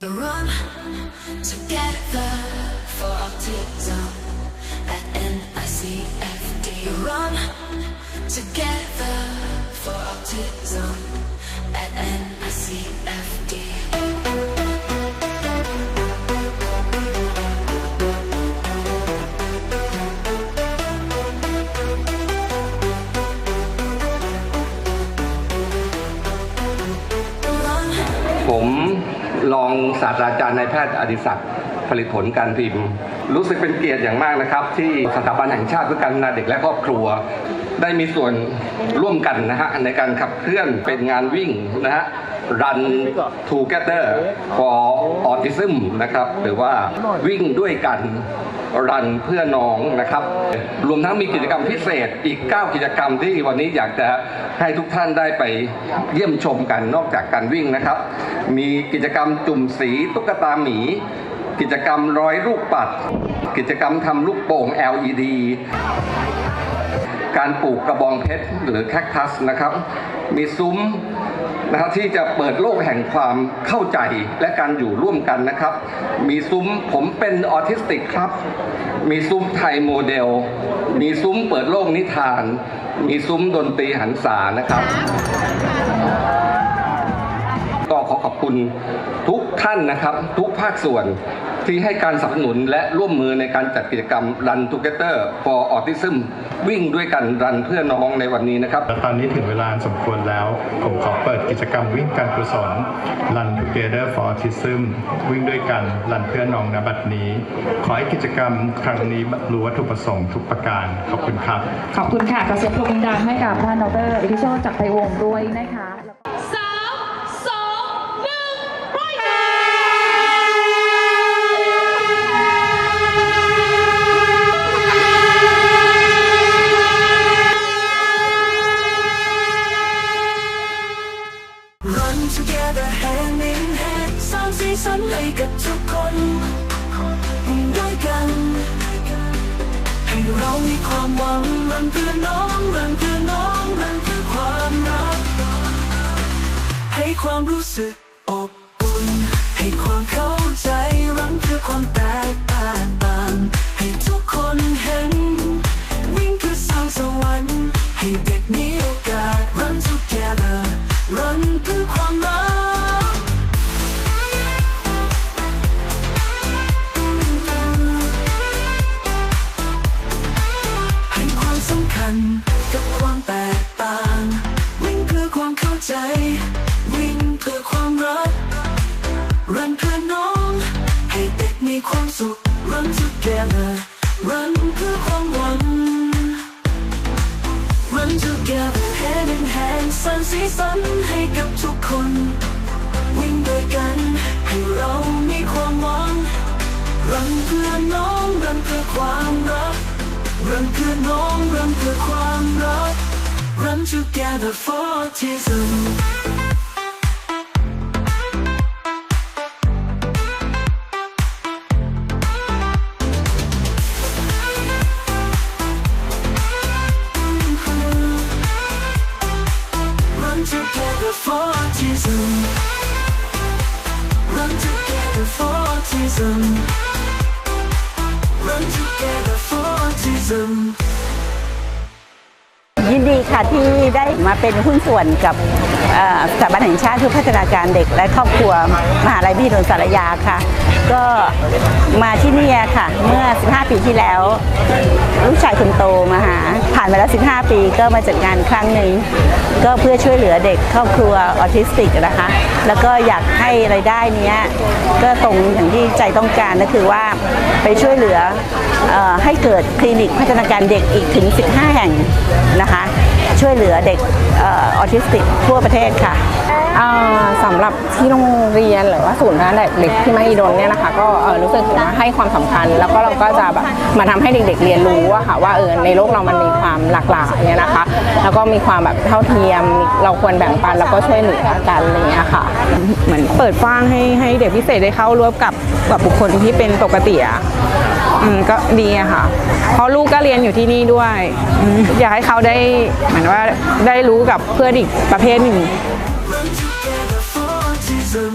The run together for autism at NICFD. Run together for autism at NICFD. รองศาสตราจารย์นายแพทย์อดิศักดิ์ผลิตผลการพิมพ์ รู้สึกเป็นเกียรติอย่างมากนะครับ ที่สถาบันแห่งชาติเพื่อการพัฒนาเด็กและครอบครัว ได้มีส่วนร่วมกันนะฮะในการขับเคลื่อนเป็นงานวิ่งนะฮะ Run Together for Autism นะครับ หรือว่าวิ่งด้วยกันรันเพื่อน้องนะครับ รวมทั้งมีกิจกรรมพิเศษอีก 9 กิจกรรมที่วันนี้อยากจะให้ทุกท่านได้ไปเยี่ยมชมกันนอกจากการวิ่งนะครับ มีกิจกรรมจุ่มสีตุ๊กตาหมี กิจกรรมร้อยลูกปัด กิจกรรมทำลูกโป่ง LED การปลูกกระบองเพชรหรือแคคตัสนะครับ มีซุ้ม นะครับที่จะเปิดโลกแห่งความเข้าใจและการอยู่ร่วมกันนะครับ มีซุ้มผมเป็นออทิสติกครับ มีซุ้มไทยโมเดล มีซุ้มเปิดโลกนิทาน มีซุ้มดนตรีหันษานะครับ ก็ขอขอบคุณทุก ท่านนะครับ ทุกภาคส่วนที่ให้การสนับสนุนและร่วมมือในการจัดกิจกรรม Run Together for Autism วิ่งด้วยกันรันเพื่อน้องในวันนี้นะครับและตอนนี้ถึงเวลาสมควรแล้ว ผมขอเปิดกิจกรรมวิ่งการกุศล Run Together for Autism วิ่งด้วยกันรันเพื่อน้องนบัดนี้ ขอให้กิจกรรมครั้งนี้บรรลุวัตถุประสงค์ทุกประการ ขอบคุณครับ ขอบคุณค่ะกระเสียงปรบมือดังให้กับท่านดรอิทธิโชตจักรไพวงศ์ด้วยนะคะ Run together hand in hand สร้างสีสันให้กับทุกคนด้วยกัน ให้เรามีความหวังรันเพื่อน้องรันเพื่อน้องรันเพื่อความรัก ให้ความรู้สึกอบอุ่นให้ความ สุข run together run เพื่อความหวัง run together hand in hand สร้างสีสันให้กับทุกคน วิ่งด้วยกันให้เรามีความหวังรันเพื่อน้องรันเพื่อความรักรันเพื่อน้องรันเพื่อความรัก Run together for autism for ค่ะที่ได้มาเป็นหุ้นส่วนกับสถาบันแห่งชาติเพื่อพัฒนาการเด็กและครอบครัวมหาลัยมหิดลสารยาค่ะ ก็มาที่นี่ค่ะ เมื่อ 15 ปีที่แล้ว ลูกชายคนโตมาหา ผ่านมาแล้ว 15 ปีก็มาจัดงานครั้งหนึ่งก็เพื่อช่วยเหลือเด็กครอบครัวออทิสติกนะคะ แล้วก็อยากให้รายได้นี้ก็ตรงอย่างที่ใจต้องการก็คือว่าไปช่วยเหลืออให้เกิดคลินิกพัฒนาการเด็กอีกถึง 15 แห่งนะคะ ช่วยเหลือเด็กเออทิสติกทั่วประเทศค่ะอ่าสำหรับที่โรงเรียนหรือว่าศูนย์พัฒนาเด็กที่มหิดลเนี่ยนะคะก็เออรู้สึกว่าให้ความสำคัญ แล้วก็เราก็จะแบบมาทำให้เด็กๆเรียนรู้อะค่ะว่าเออในโลกเรามันมีความหลากหลายเนี่ยนะคะ แล้วก็มีความแบบเท่าเทียมเราควรแบ่งปันแล้วก็ช่วยเหลือกันอะไรอย่างเงี้ยค่ะเหมือนเปิดฟ้างให้ให้เด็กพิเศษได้เข้าร่วมกับกับบุคคลที่เป็นปกติอะ อืมก็ดีอะค่ะ เพราะลูกก็เรียนอยู่ที่นี่ด้วยอืมอยากให้เขาได้เหมือนว่าได้รู้กับเพื่อนอีกประเภทหนึ่ง Run together for autism